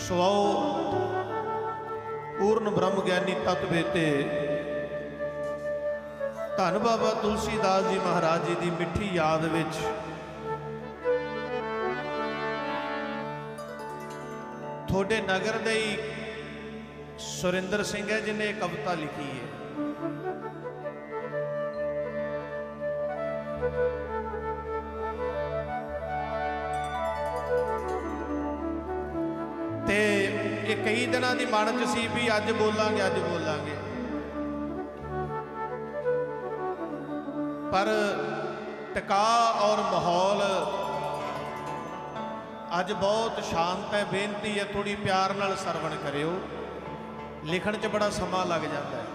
ਸਵਾਉ ਪੂਰਨ ਬ੍ਰਹਮ ਗਿਆਨੀ ਤਤ ਤੇ ਧੰਨ ਬਾਬਾ ਤੁਲਸੀਦਾਸ ਜੀ ਮਹਾਰਾਜ ਜੀ ਦੀ ਮਿੱਠੀ ਯਾਦ ਵਿੱਚ। ਤੁਹਾਡੇ ਨਗਰ ਦੇ ਹੀ ਸੁਰਿੰਦਰ ਸਿੰਘ ਹੈ ਜਿਨੇ ਇਹ ਕਵਿਤਾ ਲਿਖੀ ਹੈ। ਇਹ ਕਈ ਦਿਨਾਂ ਦੀ ਮਨ ਚ ਸੀ ਵੀ ਅੱਜ ਬੋਲਾਂਗੇ ਅੱਜ ਬੋਲਾਂਗੇ। ਪਰ ਟਿਕਾ ਔਰ ਮਾਹੌਲ ਅੱਜ ਬਹੁਤ ਸ਼ਾਂਤ ਹੈ, ਬੇਨਤੀ ਹੈ ਥੋੜੀ ਪਿਆਰ ਨਾਲ ਸਰਵਣ ਕਰਿਓ। ਲਿਖਣ 'ਚ ਬੜਾ ਸਮਾਂ ਲੱਗ ਜਾਂਦਾ ਹੈ।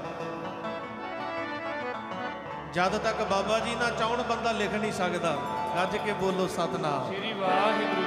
ਜਦ ਤੱਕ ਬਾਬਾ ਜੀ ਨਾ ਚਾਹਣ, ਬੰਦਾ ਲਿਖ ਨਹੀਂ ਸਕਦਾ। ਗੱਜ ਕੇ ਬੋਲੋ ਸਤਨਾਮ। ਸ੍ਰੀ ਵਾਹਿਗੁਰੂ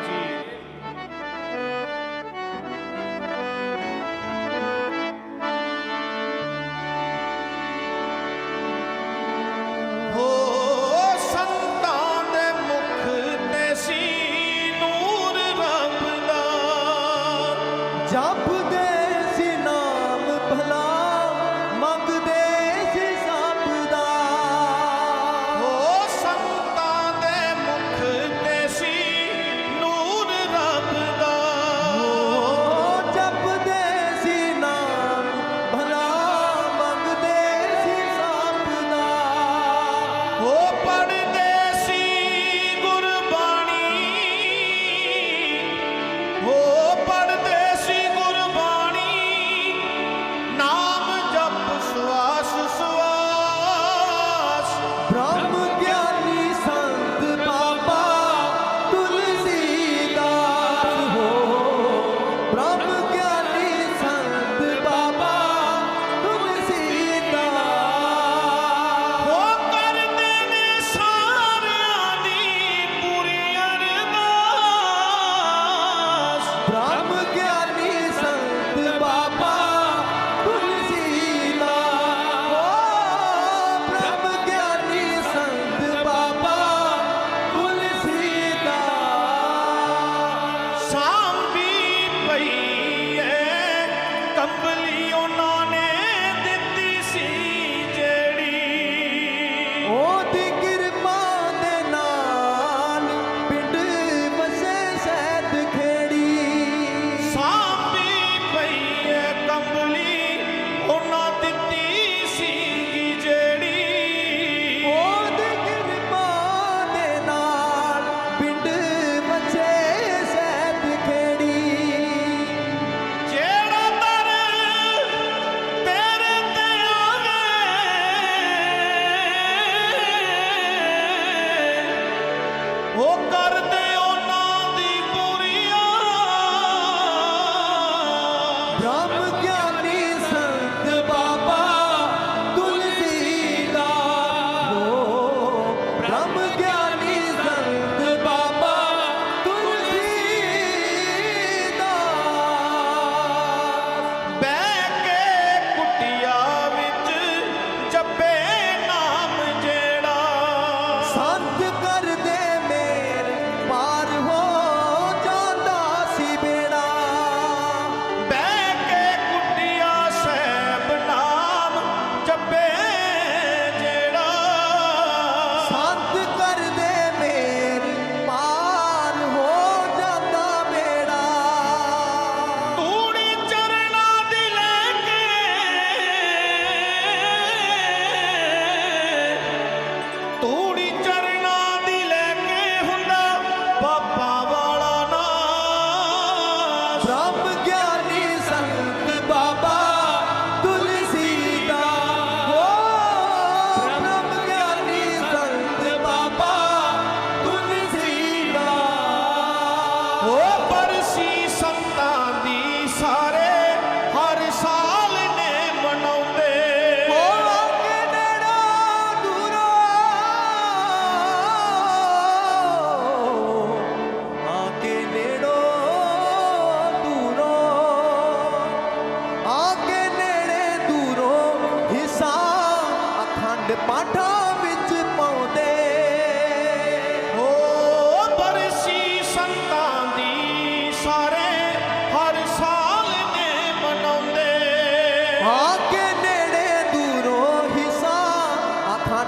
ਆਵੇ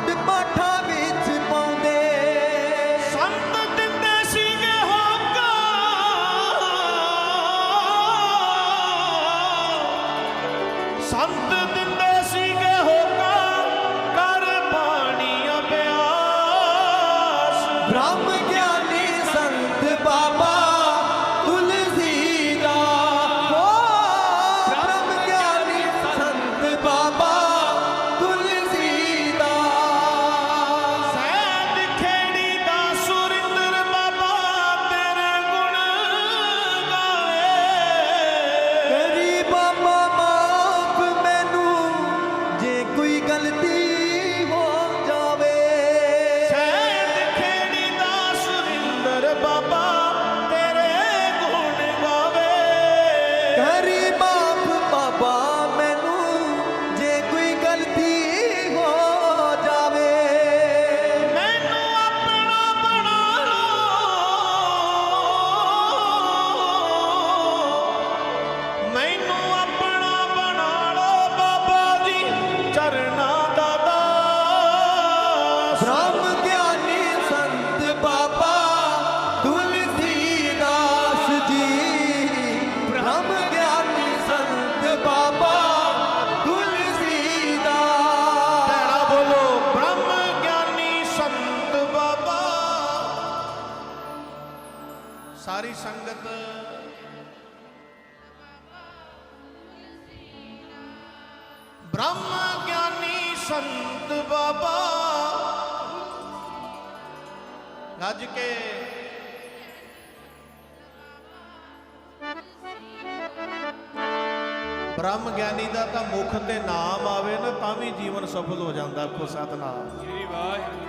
the matter. ਸਾਰੀ ਸੰਗਤ ਬ੍ਰਹਮ ਗਿਆਨੀ ਸੰਤ ਬਾਬਾ ਗੱਜ ਕੇ ਬ੍ਰਹਮ ਗਿਆਨੀ ਦਾ ਤਾਂ ਮੁਖ ਤੇ ਨਾਮ ਆਵੇ ਨਾ, ਤਾਂ ਵੀ ਜੀਵਨ ਸਫਲ ਹੋ ਜਾਂਦਾ ਕੋ ਸਤਨਾਮ। ਸ੍ਰੀ ਵਾਹਿਗੁਰੂ।